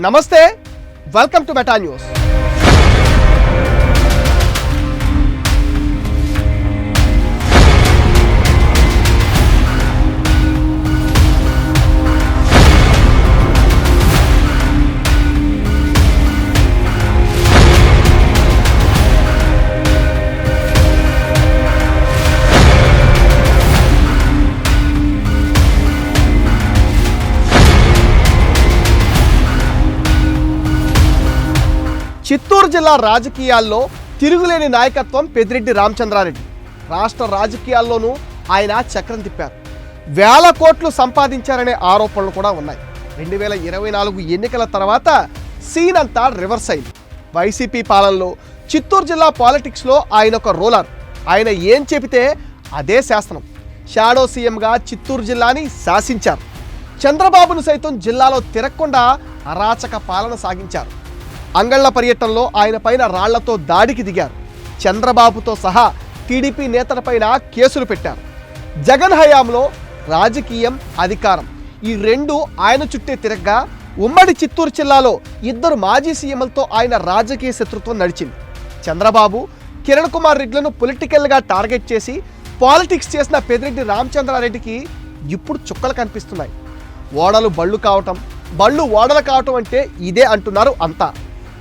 నమస్తే welcome to meta news జిల్లా రాజకీయాల్లో తిరుగులేని నాయకత్వం పెద్దిరెడ్డి రామచంద్రారెడ్డి. రాష్ట్ర రాజకీయాల్లోనూ ఆయన చక్రం తిప్పారు. వేల కోట్లు సంపాదించారనే ఆరోపణలు కూడా ఉన్నాయి. రెండు వేల ఇరవై నాలుగు ఎన్నికల తర్వాత సీన్ అంతా రివర్స్ అయింది. వైసీపీ పాలనలో చిత్తూరు జిల్లా పాలిటిక్స్లో ఆయన ఒక రూలర్. ఆయన ఏం చెబితే అదే శాసనం. షాడో సీఎంగా చిత్తూరు జిల్లాని శాసించారు. చంద్రబాబును సైతం జిల్లాలో తిరగకుండా అరాచక పాలన సాగించారు. అంగళ్ళ పర్యటనలో ఆయన పైన రాళ్ళతో దాడికి దిగారు. చంద్రబాబుతో సహా టీడీపీ నేతలపైన కేసులు పెట్టారు. జగన్ హయాంలో రాజకీయం అధికారం ఈ రెండు ఆయన చుట్టే తిరగ్గా ఉమ్మడి చిత్తూరు జిల్లాలో ఇద్దరు మాజీ సీఎంలతో ఆయన రాజకీయ శత్రుత్వం నడిచింది. చంద్రబాబు కిరణ్ కుమార్ రెడ్లను పొలిటికల్గా టార్గెట్ చేసి పాలిటిక్స్ చేసిన పెదిరెడ్డి రామచంద్రారెడ్డికి ఇప్పుడు చుక్కలు కనిపిస్తున్నాయి. ఓడలు బళ్ళు కావటం బళ్ళు ఓడలు కావటం అంటే ఇదే అంటున్నారు అంతా.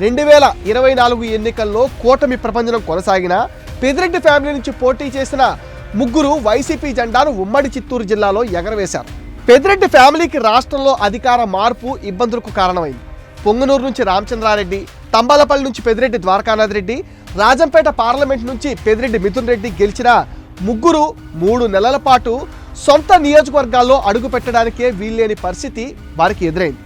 రెండు వేల ఇరవై నాలుగు ఎన్నికల్లో కూటమి ప్రపంచం కొనసాగిన పెదిరెడ్డి ఫ్యామిలీ నుంచి పోటీ చేసిన ముగ్గురు వైసీపీ జెండాను ఉమ్మడి చిత్తూరు జిల్లాలో ఎగరవేశారు. పెదిరెడ్డి ఫ్యామిలీకి రాష్ట్రంలో అధికార మార్పు ఇబ్బందులకు కారణమైంది. పొంగనూరు నుంచి రామచంద్రారెడ్డి తంబాలపల్లి నుంచి పెదిరెడ్డి ద్వారకానాథ్ రెడ్డి రాజంపేట పార్లమెంట్ నుంచి పెదిరెడ్డి మిథున్ రెడ్డి గెలిచిన ముగ్గురు మూడు నెలల పాటు సొంత నియోజకవర్గాల్లో అడుగు పెట్టడానికే వీల్లేని పరిస్థితి వారికి ఎదురైంది.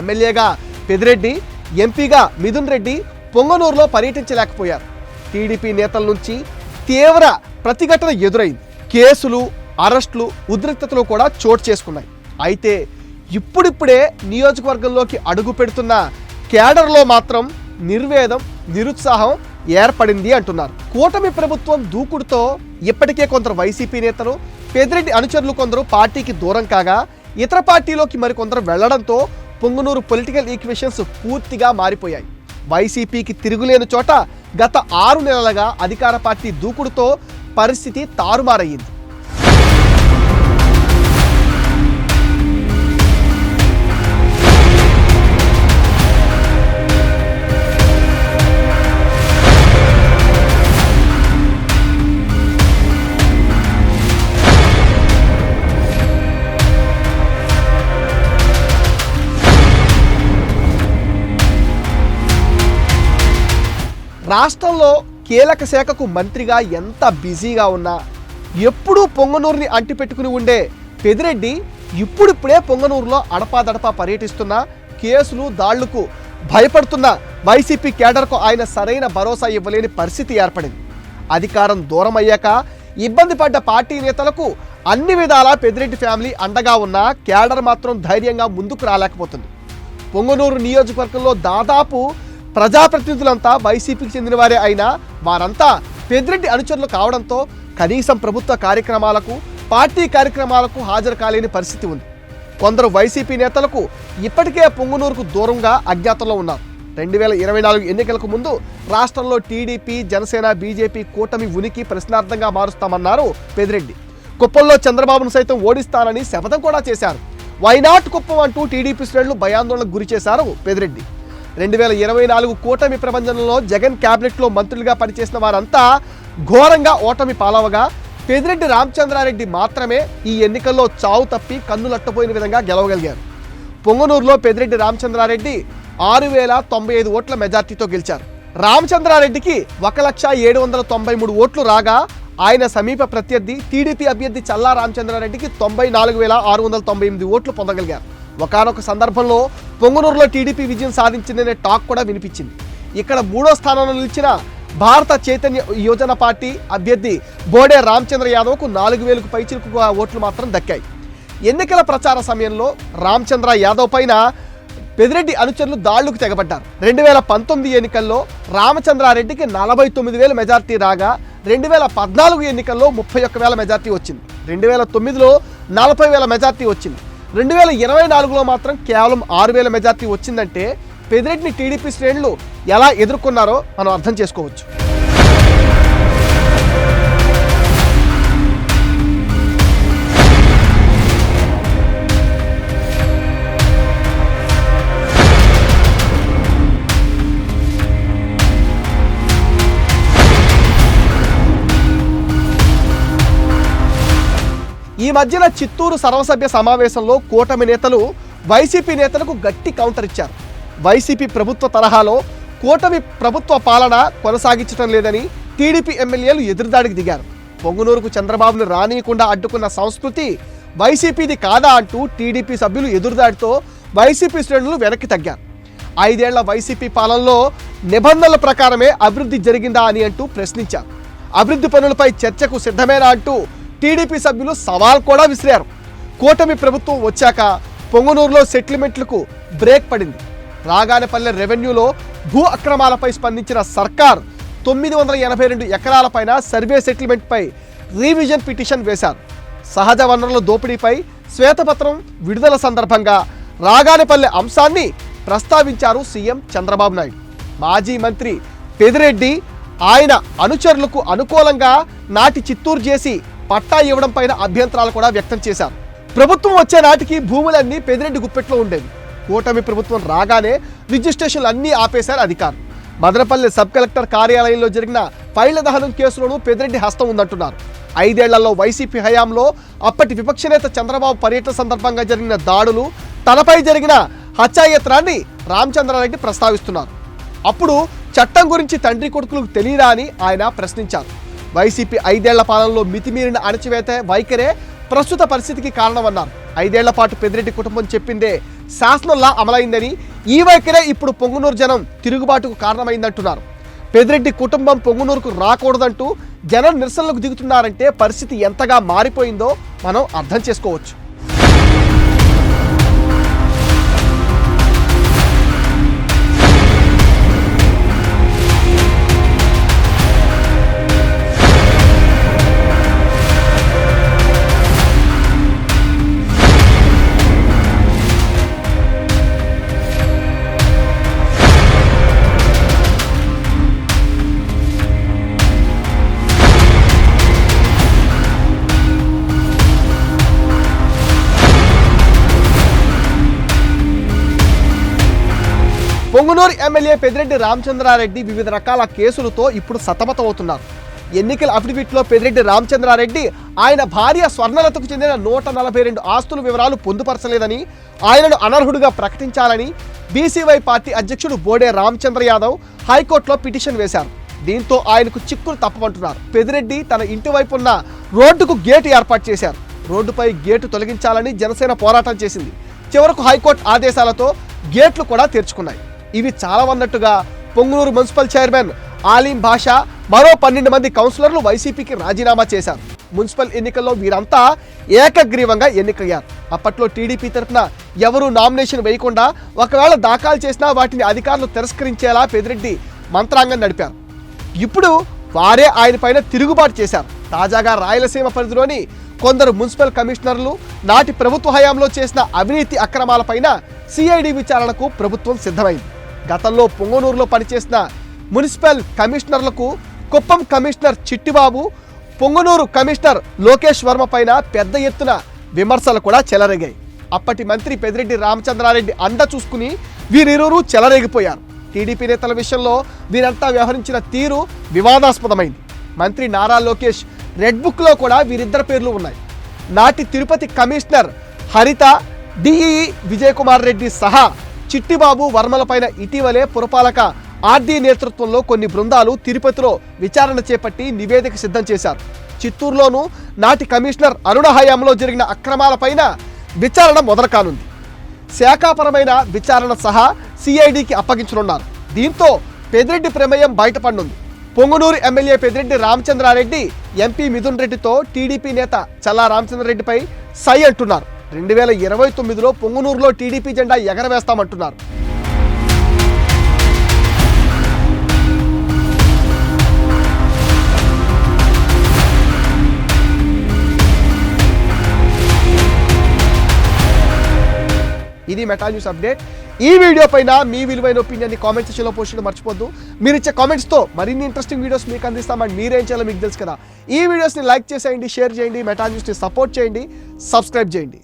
ఎమ్మెల్యేగా పెదిరెడ్డి ఎంపీగా మిథున్ రెడ్డి పొంగనూరులో పర్యటించలేకపోయారు. టీడీపీ నేతల నుంచి తీవ్ర ప్రతిఘటన ఎదురైంది. కేసులు అరెస్టులు ఉద్రిక్తతలు కూడా చోటు చేసుకున్నాయి. అయితే ఇప్పుడిప్పుడే నియోజకవర్గంలోకి అడుగు పెడుతున్న కేడర్లో మాత్రం నిర్వేదం నిరుత్సాహం ఏర్పడింది అంటున్నారు. కూటమి ప్రభుత్వం దూకుడుతో ఇప్పటికే కొందరు వైసీపీ నేతలు పెద్దిరెడ్డి అనుచరులు కొందరు పార్టీకి దూరం కాగా ఇతర పార్టీలోకి మరికొందరు వెళ్ళడంతో పొంగునూరు పొలిటికల్ ఈక్వేషన్స్ పూర్తిగా మారిపోయాయి. వైసీపీకి తిరుగులేని చోట గత ఆరు నెలలుగా అధికార పార్టీ దూకుడుతో పరిస్థితి తారుమారయ్యింది. రాష్ట్రంలో కీలక శాఖకు మంత్రిగా ఎంత బిజీగా ఉన్నా ఎప్పుడూ పొంగనూరుని అంటిపెట్టుకుని ఉండే పెదిరెడ్డి ఇప్పుడిప్పుడే పొంగనూరులో అడపాదడపా పర్యటిస్తున్న కేసులు దాళ్ళకు భయపడుతున్న వైసీపీ కేడర్కు ఆయన సరైన భరోసా ఇవ్వలేని పరిస్థితి ఏర్పడింది. అధికారం దూరం అయ్యాక ఇబ్బంది పడ్డ పార్టీ నేతలకు అన్ని విధాలా పెదిరెడ్డి ఫ్యామిలీ అండగా ఉన్నా కేడర్ మాత్రం ధైర్యంగా ముందుకు రాలేకపోతుంది. పొంగనూరు నియోజకవర్గంలో దాదాపు ప్రజాప్రతినిధులంతా వైసీపీకి చెందిన వారే అయినా వారంతా పెద్దిరెడ్డి అనుచరులు కావడంతో కనీసం ప్రభుత్వ కార్యక్రమాలకు పార్టీ కార్యక్రమాలకు హాజరు కాలేని పరిస్థితి ఉంది. కొందరు వైసీపీ నేతలకు ఇప్పటికే పొంగునూరుకు దూరంగా అజ్ఞాతంలో ఉన్నారు. రెండు వేల ఇరవై నాలుగు ఎన్నికలకు ముందు రాష్ట్రంలో టీడీపీ జనసేన బీజేపీ కూటమి ఉనికి ప్రశ్నార్థంగా మారుస్తామన్నారు పెదిరెడ్డి కుప్పంలో చంద్రబాబును సైతం ఓడిస్తానని శపథం కూడా చేశారు. వైనాట్ కుప్పం అంటూ టీడీపీ శ్రేణులు భయాందోళనకు గురి చేశారు పెదిరెడ్డి రెండు వేల ఇరవై నాలుగు కూటమి ప్రపంచంలో జగన్ క్యాబినెట్లో మంత్రులుగా పనిచేసిన వారంతా ఘోరంగా ఓటమి పాలవగా పెదిరెడ్డి రామచంద్రారెడ్డి మాత్రమే ఈ ఎన్నికల్లో చావు తప్పి కన్నులట్టపోయిన విధంగా గెలవగలిగారు. పొంగనూరులో పెదిరెడ్డి రామచంద్రారెడ్డి ఆరు వేల తొంభై ఐదు ఓట్ల మెజార్టీతో గెలిచారు. రామచంద్రారెడ్డికి ఒక లక్ష ఏడు వందల తొంభై మూడు ఓట్లు రాగా ఆయన సమీప ప్రత్యర్థి టీడీపీ అభ్యర్థి చల్లా రామచంద్రారెడ్డికి తొంభై నాలుగు వేల ఆరు వందల తొంభై ఎనిమిది ఓట్లు పొందగలిగారు. ఒకనొక సందర్భంలో పొంగునూరులో టీడీపీ విజయం సాధించిందనే టాక్ కూడా వినిపించింది. ఇక్కడ మూడో స్థానంలో నిలిచిన భారత చైతన్య యోజన పార్టీ అభ్యర్థి బోడే రామచంద్ర యాదవ్కు నాలుగు వేలకు పైచిలుకు ఓట్లు మాత్రం దక్కాయి. ఎన్నికల ప్రచార సమయంలో రామచంద్ర యాదవ్ పైన పెదిరెడ్డి అనుచరులు దాళ్ళకు తెగబడ్డారు. రెండు వేల పంతొమ్మిది ఎన్నికల్లో రామచంద్రారెడ్డికి నలభై తొమ్మిది వేల మెజార్టీ రాగా రెండు వేల పద్నాలుగు ఎన్నికల్లో ముప్పై ఒక్క వేల మెజార్టీ వచ్చింది. రెండు వేల తొమ్మిదిలో నలభై వేల మెజార్టీ వచ్చింది. రెండు వేల ఇరవై నాలుగులో మాత్రం కేవలం ఆరు వేల మెజార్టీ వచ్చిందంటే పెదిరెడ్డిని టీడీపీ శ్రేణులు ఎలా ఎదుర్కొన్నారో మనం అర్థం చేసుకోవచ్చు. మధ్యన చిత్తూరు సర్వసభ్య సమావేశంలో కూటమి నేతలు వైసీపీ నేతలకు గట్టి కౌంటర్ ఇచ్చారు. వైసీపీ ప్రభుత్వ తరహాలో కూటమి ప్రభుత్వ పాలన కొనసాగించడం లేదని టీడీపీ ఎమ్మెల్యేలు ఎదురుదాడికి దిగారు. పొంగునూరుకు చంద్రబాబును రానియకుండా అడ్డుకున్న సంస్కృతి వైసీపీది కాదా అంటూ టీడీపీ సభ్యులు ఎదురుదాడితో వైసీపీ శ్రేణులు వెనక్కి తగ్గారు. ఐదేళ్ళ వైసీపీ పాలనలో నిబంధనల ప్రకారమే అభివృద్ధి జరిగిందా అని అంటూ ప్రశ్నించారు. అభివృద్ధి పనులపై చర్చకు సిద్ధమేనా అంటూ టీడీపీ సభ్యులు సవాల్ కూడా విసిరారు. కూటమి ప్రభుత్వం వచ్చాక పొంగనూరులో సెటిల్మెంట్లకు బ్రేక్ పడింది. రాగానేపల్లె రెవెన్యూలో భూ అక్రమాలపై స్పందించిన సర్కార్ తొమ్మిది వందల ఎనభై రెండు ఎకరాలపైన సర్వే సెటిల్మెంట్పై రీవిజన్ పిటిషన్ వేశారు. సహజ వనరుల దోపిడీపై శ్వేతపత్రం విడుదల సందర్భంగా రాగానేపల్లె అంశాన్ని ప్రస్తావించారు సీఎం చంద్రబాబు నాయుడు. మాజీ మంత్రి పెదిరెడ్డి ఆయన అనుచరులకు అనుకూలంగా నాటి చిత్తూరు చేసి పట్టా ఇవ్వడం పైన అభ్యంతరాలు కూడా వ్యక్తం చేశారు. ప్రభుత్వం వచ్చే నాటికి భూములన్నీ పెదిరెడ్డి గుప్పెట్లో ఉండేవి. కూటమి ప్రభుత్వం రాగానే రిజిస్ట్రేషన్లు అన్నీ ఆపేశారు అధికారులు. మదనపల్లి సబ్ కలెక్టర్ కార్యాలయంలో జరిగిన ఫైళ్ళ దహనం కేసులోనూ పెదిరెడ్డి హస్తం ఉందంటున్నారు. ఐదేళ్ళలో వైసీపీ హయాంలో అప్పటి విపక్ష నేత చంద్రబాబు పర్యటన సందర్భంగా జరిగిన దాడులు తనపై జరిగిన హత్యాయత్నాన్ని రామచంద్రారెడ్డి ప్రస్తావిస్తున్నారు. అప్పుడు చట్టం గురించి తండ్రి కొడుకులకు తెలియదా అని ఆయన ప్రశ్నించారు. వైసీపీ ఐదేళ్ళ పాలనలో మితిమీరిన అణచివేత వైఖరే ప్రస్తుత పరిస్థితికి కారణమన్నారు ఐదేళ్ళ పాటు పెద్దిరెడ్డి కుటుంబం చెప్పిందే శాసనంలా అమలైందని ఈ వైఖరే ఇప్పుడు పొంగునూరు జనం తిరుగుబాటుకు కారణమైందంటున్నారు. పెద్దిరెడ్డి కుటుంబం పొంగునూరుకు రాకూడదంటూ జనం నిరసనలకు దిగుతున్నారంటే పరిస్థితి ఎంతగా మారిపోయిందో మనం అర్థం చేసుకోవచ్చు. పొంగునూరు ఎమ్మెల్యే పెదిరెడ్డి రామచంద్రారెడ్డి వివిధ రకాల కేసులతో ఇప్పుడు సతమతమవుతున్నారు. ఎన్నికల అఫిడవిట్లో పెదిరెడ్డి రామచంద్రారెడ్డి ఆయన భార్య స్వర్ణలతకు చెందిన నూట నలభై రెండు ఆస్తుల వివరాలు పొందుపరచలేదని ఆయనను అనర్హుడిగా ప్రకటించాలని బీసీవై పార్టీ అధ్యక్షుడు బోడే రామచంద్ర యాదవ్ హైకోర్టులో పిటిషన్ వేశారు. దీంతో ఆయనకు చిక్కులు తప్పమంటున్నారు. పెదిరెడ్డి తన ఇంటి వైపు ఉన్న రోడ్డుకు గేటు ఏర్పాటు చేశారు. రోడ్డుపై గేటు తొలగించాలని జనసేన పోరాటం చేసింది. చివరకు హైకోర్టు ఆదేశాలతో గేట్లు కూడా తెరుచుకున్నాయి. ఇవి చాలా అన్నట్టుగా పొంగునూరు మున్సిపల్ చైర్మన్ ఆలీం భాషా మరో పన్నెండు మంది కౌన్సిలర్లు వైసీపీకి రాజీనామా చేశారు. మున్సిపల్ ఎన్నికల్లో వీరంతా ఏకగ్రీవంగా ఎన్నికయ్యారు. అప్పట్లో టీడీపీ తరఫున ఎవరూ నామినేషన్ వేయకుండా ఒకవేళ దాఖలు చేసినా వాటిని అధికారులు తిరస్కరించేలా పెదిరెడ్డి మంత్రాంగం నడిపారు. ఇప్పుడు వారే ఆయనపైన తిరుగుబాటు చేశారు. తాజాగా రాయలసీమ పరిధిలోని కొందరు మున్సిపల్ కమిషనర్లు నాటి ప్రభుత్వ హయాంలో చేసిన అవినీతి అక్రమాలపైన సిఐడి విచారణకు ప్రభుత్వం సిద్ధమైంది. గతంలో పొంగనూరులో పనిచేసిన మున్సిపల్ కమిషనర్లకు కుప్పం కమిషనర్ చిట్టిబాబు పొంగనూరు కమిషనర్ లోకేష్ వర్మ పైన పెద్ద ఎత్తున విమర్శలు కూడా చెలరేగాయి. అప్పటి మంత్రి పెదిరెడ్డి రామచంద్రారెడ్డి అండ చూసుకుని వీరిరువురు చెలరేగిపోయారు. టీడీపీ నేతల విషయంలో వీరంతా వ్యవహరించిన తీరు వివాదాస్పదమైంది. మంత్రి నారా లోకేష్ రెడ్ బుక్లో కూడా వీరిద్దరి పేర్లు ఉన్నాయి. నాటి తిరుపతి కమిషనర్ హరిత డిఈఈ విజయ్ కుమార్ రెడ్డి సహా చిట్టిబాబు వర్మలపైన ఇటీవలే పురపాలక ఆర్డీ నేతృత్వంలో కొన్ని బృందాలు తిరుపతిలో విచారణ చేపట్టి నివేదిక సిద్ధం చేశారు. చిత్తూరులోనూ నాటి కమిషనర్ అరుణ హయాంలో జరిగిన అక్రమాలపైన విచారణ మొదలు కానుంది శాఖాపరమైన విచారణ సహా సిఐడికి అప్పగించనున్నారు. దీంతో పెదిరెడ్డి ప్రమేయం బయటపడనుంది. పొంగునూరు ఎమ్మెల్యే పెదిరెడ్డి రామచంద్రారెడ్డి ఎంపీ మిథున్ రెడ్డితో టీడీపీ నేత చల్లా రామచంద్రారెడ్డిపై సై అంటున్నారు. రెండు వేల ఇరవై తొమ్మిదిలో పొంగునూరులో టీడీపీ జెండా ఎగరవేస్తామంటున్నారు. ఇది మెటా న్యూస్ అప్డేట్. ఈ వీడియో పైన మీ విలువైన ఒపీనియన్ని కామెంట్ సెక్షన్లో పోస్ట్ చేయడం మర్చిపోద్దు మీరు ఇచ్చే కామెంట్స్తో మరిన్ని ఇంట్రెస్టింగ్ వీడియోస్ మీకు అందిస్తామని మీరేం చేయాలో మీకు తెలుసు కదా. ఈ వీడియోస్ని లైక్ చేసేయండి షేర్ చేయండి మెటా న్యూస్ని సపోర్ట్ చేయండి సబ్స్క్రైబ్ చేయండి.